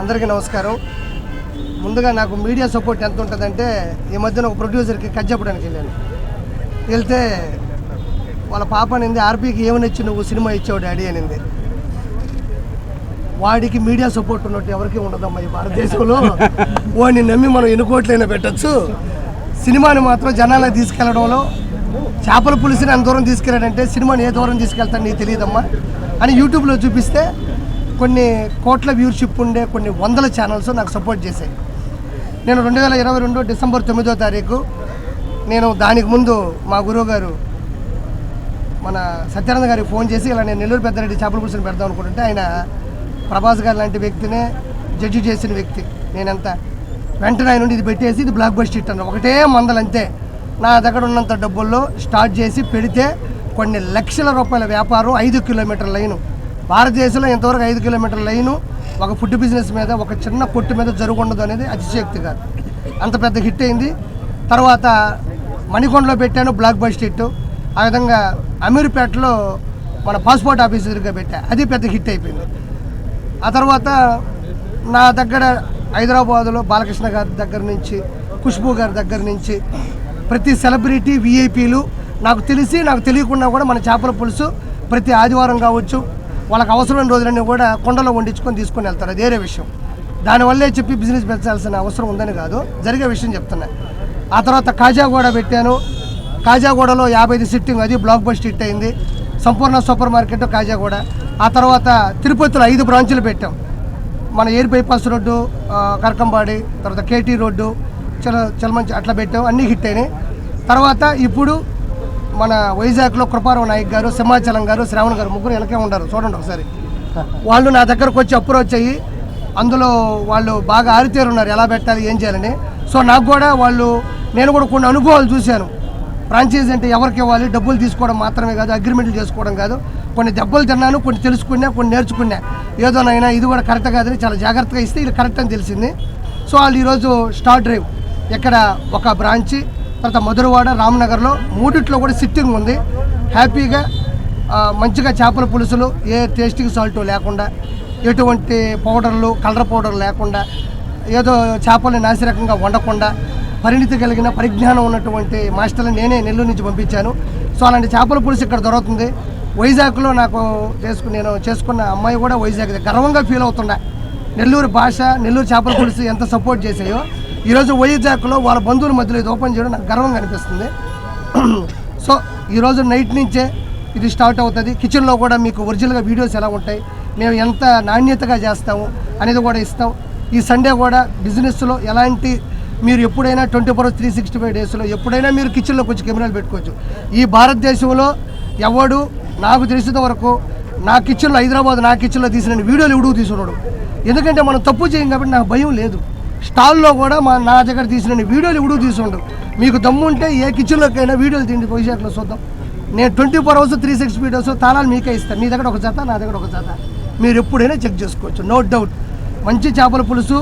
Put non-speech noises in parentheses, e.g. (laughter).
అందరికీ నమస్కారం. ముందుగా నాకు మీడియా సపోర్ట్ ఎంత ఉంటుందంటే ఈ మధ్యన ఒక ప్రొడ్యూసర్కి కట్ చెప్పడానికి వెళ్ళాను. వెళ్తే వాళ్ళ పాప అనింది ఆర్పీకి ఏమనిచ్చి నువ్వు సినిమా ఇచ్చావు డాడీ అనింది. వాడికి మీడియా సపోర్ట్ ఉన్నట్టు ఎవరికి ఉండదమ్మా ఈ భారతదేశంలో. వాడిని నమ్మి మనం ఎన్ని కోట్లైనా పెట్టచ్చు. సినిమాని మాత్రం జనాలను తీసుకెళ్ళడంలో చేపల పులిసిని అంత దూరం తీసుకెళ్ళాడంటే సినిమాని ఏ దూరం తీసుకెళ్తాడు నీకు తెలియదమ్మా. అని యూట్యూబ్లో చూపిస్తే కొన్ని కోట్ల వ్యూర్షిప్ ఉండే కొన్ని వందల ఛానల్స్ నాకు సపోర్ట్ చేశాయి. నేను రెండు వేల ఇరవై రెండు డిసెంబర్ తొమ్మిదో తారీఖు నేను దానికి ముందు మా గురువు గారు మన సత్యానంద గారికి ఫోన్ చేసి ఇలా నేను నెల్లూరు పెద్దరెడ్డి చేపల పులుసుని పెడదాం అనుకుంటుంటే ఆయన ప్రభాస్ గారు లాంటి వ్యక్తినే జడ్జి చేసిన వ్యక్తి. నేనంత వెంటనే ఆయన నుండి ఇది పెట్టేసి ఇది బ్లాక్ బస్ట్ ఇట్టాను. ఒకటే మందలు అంతే నా దగ్గర ఉన్నంత డబ్బుల్లో స్టార్ట్ చేసి పెడితే కొన్ని లక్షల రూపాయల వ్యాపారం ఐదు కిలోమీటర్ల లైను భారతదేశంలో ఇంతవరకు ఐదు కిలోమీటర్ల లైను ఒక ఫుడ్ బిజినెస్ మీద ఒక చిన్న కొట్టు మీద జరుగుండదు అనేది అతిశక్తి కాదు. అంత పెద్ద హిట్ అయింది. తర్వాత మణికొండలో పెట్టాను బ్లాక్ బస్ట్ హిట్ ఆ విధంగా అమీర్పేటలో మన పాస్పోర్ట్ ఆఫీస్ దగ్గర పెట్టా. అది పెద్ద హిట్ అయిపోయింది. ఆ తర్వాత నా దగ్గర హైదరాబాదులో బాలకృష్ణ గారి దగ్గర నుంచి ఖుష్బూ గారి దగ్గర నుంచి ప్రతి సెలబ్రిటీ విఐపీలు నాకు తెలిసి నాకు తెలియకుండా కూడా మన చేపల పులుసు ప్రతి ఆదివారం కావచ్చు వాళ్ళకి అవసరమైన రోజులన్నీ కూడా కొండలో వండించుకొని తీసుకొని వెళ్తారు. అది వేరే విషయం. దానివల్లే చెప్పి బిజినెస్ పెంచాల్సిన అవసరం ఉందని కాదు. జరిగే విషయం చెప్తున్నా. ఆ తర్వాత కాజాగూడ పెట్టాను. కాజాగూడలో యాభై ఐదు సిట్టింగ్ అది బ్లాక్ బస్ట్ హిట్ అయింది. సంపూర్ణ సూపర్ మార్కెట్ కాజాగూడ. ఆ తర్వాత తిరుపతిలో ఐదు బ్రాంచులు పెట్టాం. మన ఎయిర్ బైపాస్ రోడ్డు కరకంబాడి తర్వాత కేటీ రోడ్డు చల చలమంచి అట్లా పెట్టాం. అన్నీ హిట్ అయినాయి. తర్వాత ఇప్పుడు మన వైజాగ్లో కృపారావు నాయక్ గారు సింహాచలం గారు శ్రావణ్ గారు ముగ్గురు వెనకే ఉన్నారు చూడండి ఒకసారి. వాళ్ళు నా దగ్గరకు వచ్చి అప్రోచ్ అయ్యి అందులో వాళ్ళు బాగా ఆరితేరున్నారు. ఎలా పెట్టాలి ఏం చేయాలని. సో నాకు కూడా వాళ్ళు నేను కూడా కొన్ని అనుభవాలు చూశాను. ఫ్రాంచైజ్ అంటే ఎవరికి ఇవ్వాలి డబ్బులు తీసుకోవడం మాత్రమే కాదు అగ్రిమెంట్లు చేసుకోవడం కాదు. కొన్ని దెబ్బలు తిన్నాను కొన్ని తెలుసుకున్నా కొన్ని నేర్చుకున్నా. ఏదోనైనా ఇది కూడా కరెక్ట్ కాదని చాలా జాగ్రత్తగా ఇస్తే ఇది కరెక్ట్ అని తెలిసింది. సో వాళ్ళు ఈరోజు స్టార్ డ్రైవ్. ఇక్కడ ఒక బ్రాంచి. తర్వాత మధురవాడ రామ్నగర్లో మూడిట్లో కూడా సిట్టింగ్ ఉంది. హ్యాపీగా మంచిగా చేపల పులుసులు ఏ టేస్టింగ్ సాల్ట్ లేకుండా ఎటువంటి పౌడర్లు కలర్ పౌడర్ లేకుండా ఏదో చేపల్ని నాసిరకంగా వండకుండా పరిణితి కలిగిన పరిజ్ఞానం ఉన్నటువంటి మాస్టర్లు నేనే నెల్లూరు నుంచి పంపించాను. సో అలాంటి చేపల పులుసు ఇక్కడ దొరుకుతుంది. వైజాగ్లో నాకు చేసుకుని నేను చేసుకున్న అమ్మాయి కూడా వైజాగ్ గర్వంగా ఫీల్ అవుతుండే నెల్లూరు భాష నెల్లూరు చేపల పులుసు ఎంత సపోర్ట్ చేసాయో ఈరోజు వైజాగ్లో వాళ్ళ బంధువుల మధ్యలో ఇది ఓపెన్ చేయడం నాకు గర్వంగా అనిపిస్తుంది. (clears throat) సో ఈరోజు నైట్ నుంచే ఇది స్టార్ట్ అవుతుంది. కిచెన్లో కూడా మీకు ఒరిజినల్గా వీడియోస్ ఎలా ఉంటాయి మేము ఎంత నాణ్యతగా చేస్తాము అనేది కూడా ఇస్తాం. ఈ సండే కూడా బిజినెస్లో ఎలాంటి మీరు ఎప్పుడైనా twenty four three sixty five డేస్లో ఎప్పుడైనా మీరు కిచెన్లో కొంచెం కెమెరాలు పెట్టుకోవచ్చు. ఈ భారతదేశంలో ఎవడు నాకు తెలిసిన వరకు నా కిచెన్లో హైదరాబాద్ నా కిచెన్లో తీసిన వీడియోలు ఎవడు తీసుకున్నాడు ఎందుకంటే మనం తప్పు చేయం కాబట్టి నాకు భయం లేదు. స్టాల్లో కూడా మా నా దగ్గర తీసిన వీడియోలు ఇప్పుడు తీసుండు మీకు దమ్ము ఉంటే ఏ కిచెన్లోకైనా వీడియోలు తిండి వైజాగ్లో చూద్దాం. నేను twenty four hours three six videos తాళాలు మీకే ఇస్తాను మీ దగ్గర ఒక జత నా దగ్గర ఒక జత. మీరు ఎప్పుడైనా చెక్ చేసుకోవచ్చు నో డౌట్. మంచి చేపల పులుసు